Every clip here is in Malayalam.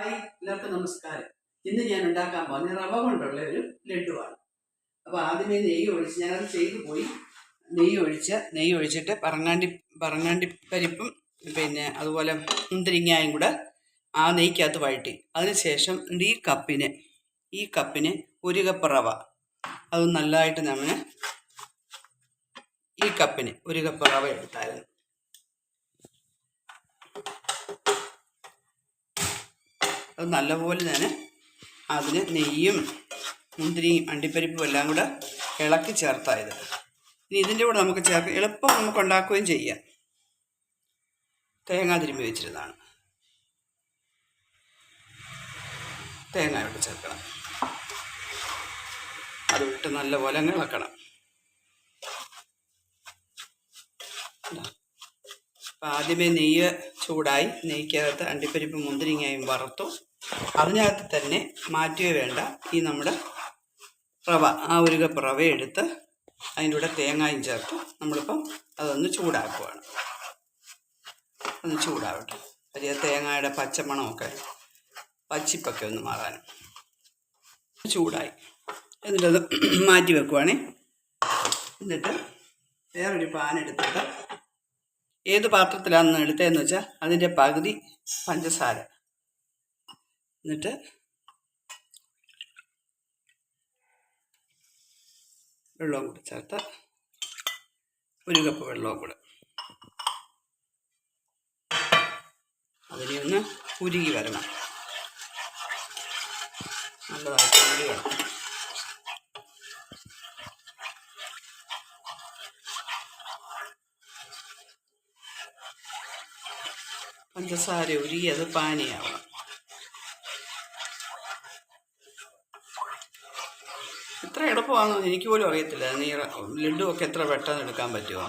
ഹായ് എല്ലാവർക്കും നമസ്കാരം. ഇന്ന് ഞാൻ ഉണ്ടാക്കാൻ പോകുന്ന റവ കൊണ്ടുള്ള ഒരു ലഡുവാണ്. അപ്പോൾ ആദ്യമേ നെയ്യ് ഒഴിച്ച് ഞാനത് ചെയ്തു പോയി. നെയ്യ് ഒഴിച്ച് നെയ്യ് ഒഴിച്ചിട്ട് പറങ്ങാണ്ടി പറങ്ങാണ്ടി പരിപ്പും പിന്നെ അതുപോലെ മുന്തിരിങ്ങായും കൂടെ ആ നെയ്ക്കകത്ത് വഴട്ടി അതിനുശേഷം ഈ കപ്പിന് ഈ കപ്പിന് ഒരു കപ്പ് റവ. അത് നല്ലതായിട്ട് നമ്മൾ ഈ കപ്പിന് ഒരു കപ്പ് റവ എടുത്തായിരുന്നു. അത് നല്ലപോലെ ഞാൻ അതിന് നെയ്യും മുന്തിരിയും അണ്ടിപ്പരിപ്പും എല്ലാം കൂടെ ഇളക്കി ചേർത്തായത്. ഇനി ഇതിന്റെ കൂടെ നമുക്ക് ചേർക്കാം എളുപ്പം നമുക്ക് ഉണ്ടാക്കുകയും ചെയ്യാം. തേങ്ങ തിരുമ്പി വെച്ചിരുന്നതാണ്. തേങ്ങ ഇവിടെ ചേർക്കണം. അത് വിട്ട് നല്ലപോലെ അങ്ങ് ഇളക്കണം. അപ്പം ആദ്യമേ നെയ്യ് ചൂടായി നെയ്ക്കകത്ത് അണ്ടിപ്പരിപ്പ് മുന്തിരിങ്ങയും വറുത്തു. അതിനകത്ത് തന്നെ മാറ്റുകയോ വേണ്ട. ഈ നമ്മുടെ റവ ആ ഒരു കപ്പ് റവ എടുത്ത് അതിന്റെ കൂടെ തേങ്ങായും ചേർത്ത് നമ്മളിപ്പം അതൊന്ന് ചൂടാക്കുവാണ്. ഒന്ന് ചൂടാവട്ടെ. വലിയ തേങ്ങയുടെ പച്ചമണമൊക്കെ പച്ചിപ്പൊക്കെ ഒന്ന് മാറാനും. ചൂടായി. എന്നിട്ടത് മാറ്റി വെക്കുവാണേ. എന്നിട്ട് വേറൊരു പാൻ എടുത്തിട്ട് ഏത് പാത്രത്തിലാണെന്ന് എടുത്തതെന്ന് വെച്ചാൽ അതിന്റെ പകുതി പഞ്ചസാര. എന്നിട്ട് വെള്ളവും കൂടെ ചേർത്ത് ഒരു കപ്പ് വെള്ളവും കൂടെ അതിനെ ഒന്ന് ഉരുകി വരണം. നല്ലതായിട്ട് പഞ്ചസാര ഉരുകി അത് പാനിയാവണം. ഇത്ര എളുപ്പമാണെന്ന് എനിക്ക് പോലും അറിയത്തില്ല. നീ ലഡു ഒക്കെ എത്ര പെട്ടെന്ന് എടുക്കാൻ പറ്റുമോ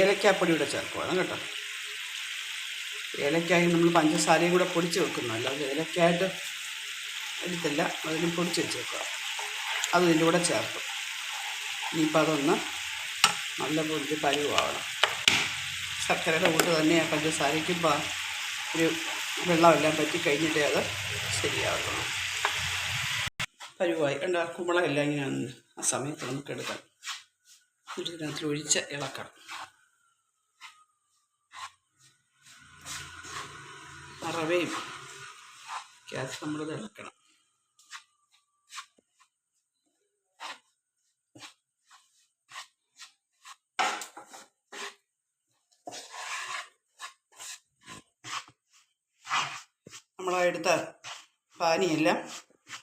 ഏലക്കാപ്പൊടി കൂടെ ചേർക്കുവാണ് കേട്ടോ. ഏലക്കായി നമ്മൾ പഞ്ചസാരയും കൂടെ പൊടിച്ച് വെക്കുന്നു. അല്ലാതെ ഏലക്കായിട്ട് എടുത്തില്ല. അതിന് പൊടിച്ച് വെക്കുക അത് ഇതിന്റെ കൂടെ ചേർക്കും. ഇനിയിപ്പോൾ അതൊന്ന് നല്ല പൊടിച്ച് പരുവാവണം. ശർക്കരയുടെ കൂട്ട് തന്നെ പഞ്ചസാരയ്ക്കും ഒരു വെള്ളമെല്ലാം പറ്റി കഴിഞ്ഞിട്ടേ അത് ശരിയാവുള്ളൂ. പരുവായി. കണ്ട കുമ്പളമെല്ലാം ഇങ്ങനെ ആ സമയത്ത് നമുക്ക് എടുക്കാം. എന്നിട്ട് ഇതിനകത്ത് ഒഴിച്ച് ഇളക്കണം റവയും ഗ്യാസ് നമ്മളിത് ഇളക്കണം. നമ്മൾ എടുത്ത പാനിയെല്ലാം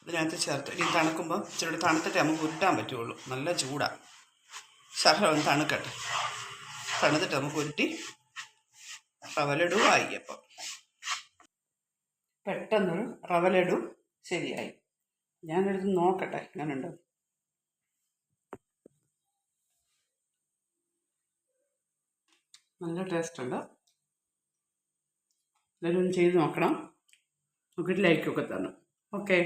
ഇതിനകത്ത് ചേർത്ത് ഇനി തണുക്കുമ്പോൾ ഇച്ചിരി തണുത്തിട്ട് നമുക്ക് ഉരുട്ടാൻ പറ്റുള്ളൂ. നല്ല ചൂടാണ് ശകലം ഒന്ന് തണുക്കട്ടെ. തണുത്തിട്ട് നമുക്ക് ഉരുട്ടി റവലഡു ആയി അപ്പം. പെട്ടെന്നൊരു റവലഡു ശരിയായി. ഞാനെടുത്ത് നോക്കട്ടെ എങ്ങനെയുണ്ട് നല്ല ടേസ്റ്റ് ഉണ്ട്. ഒന്ന് ചെയ്ത് നോക്കണം. നോക്കിയിട്ട് ലൈക്കൊക്കെ തരണം ഓക്കെ